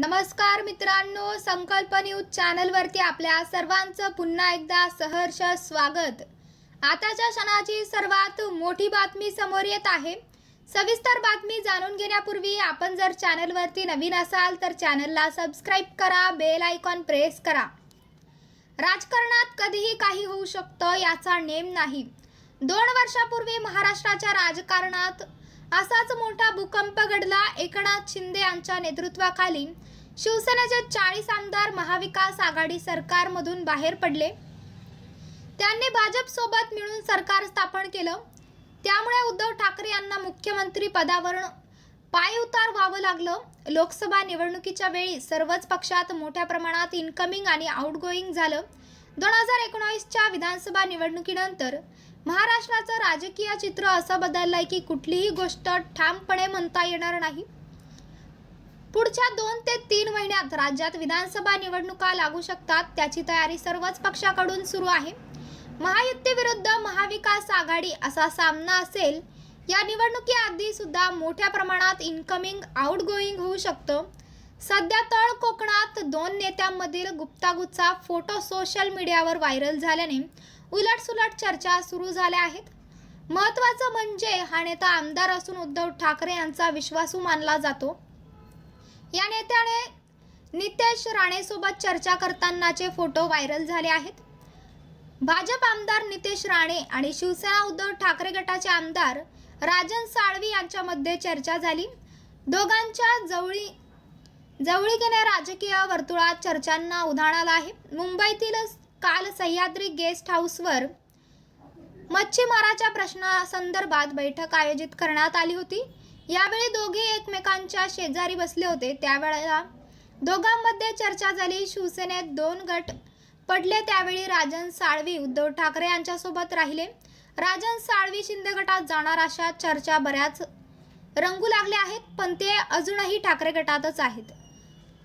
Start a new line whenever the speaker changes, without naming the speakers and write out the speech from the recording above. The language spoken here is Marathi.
नमस्कार मित्रांनो संकल्प न्यूज चॅनलवरती आपल्या सर्वांचं पुन्हा एकदा सहर्ष स्वागत. आताच्या क्षणाची सर्वात मोठी बातमी समोर येत आहे. सविस्तर बातमी जाणून घेण्यापूर्वी आपण जर चॅनलवरती नवीन असाल तर चॅनलला सबस्क्राईब करा बेल आयकॉन प्रेस करा. राजकारणात कधीही काही होऊ शकतं याचा नेम नाही. दोन वर्षापूर्वी महाराष्ट्राच्या राजकारणात असाच मोठा भूकंप घडला एकनाथ शिंदे यांच्या नेतृत्वाखाली. शिवसेनेचे चाळीस आमदार महाविकास आघाडी सरकारमधून बाहेर पडले. त्यांनी भाजप सोबत मिळून सरकार स्थापन केलं. त्यामुळे उद्धव ठाकरे यांना मुख्यमंत्री पदावरून पायउतार व्हावं लागलं. लोकसभा निवडणुकीच्या वेळी सर्वच पक्षात मोठ्या प्रमाणात इनकमिंग आणि आउटगोईंग झालं. दोन हजार एकोणावीसच्या विधानसभा निवडणुकीनंतर महाराष्ट्राचं राजकीय चित्र असं बदललंय की कुठलीही गोष्ट ठामपणे म्हणता येणार नाही. पुढच्या दोन ते तीन महिन्यात राज्यात विधानसभा निवडणुका लागू शकतात त्याची तयारी सर्वच पक्षाकडून सुरू आहे. महायुती विरुद्ध महाविकास आघाडी असा सामना असेल या निवडणुकीआधी सुद्धा मोठ्या प्रमाणात इनकमिंग आउटगोईंग होऊ शकतं. सध्या तळ कोकणात दोन नेत्यांमधील गुप्तागुचा फोटो सोशल मीडियावर व्हायरल झाल्याने उलटसुलट चर्चा सुरू झाल्या आहेत. महत्त्वाचं म्हणजे हा नेता आमदार असून उद्धव ठाकरे यांचा विश्वासू मानला जातो. या नेत्याने नितेश राणेसोबत चर्चा करतानाचे फोटो व्हायरल झाले आहेत. भाजप आमदार नितेश राणे आणि शिवसेना उद्धव ठाकरे गटाचे आमदार राजन साळवी यांच्यामध्ये चर्चा झाली. दोघांच्या जवळी जवळीकीने राजकीय वर्तुळात चर्चांना उधाण आलं आहे. मुंबईतील काल सह्याद्री गेस्ट हाऊसवर मच्छीमाराच्या प्रश्नासंदर्भात बैठक आयोजित करण्यात आली होती. यावेळी दोघे एकमेकांच्या शेजारी बसले होते. त्यावेळेला दोघांमध्ये चर्चा झाली. शिवसेनेत दोन गट पडले. त्यावेळी राजन साळवी उद्धव ठाकरे यांच्यासोबत राहिले. राजन साळवी शिंदे गटात जाणार अशा चर्चा बऱ्याच रंगू लागल्या आहेत पण ते अजूनही ठाकरे गटातच आहेत.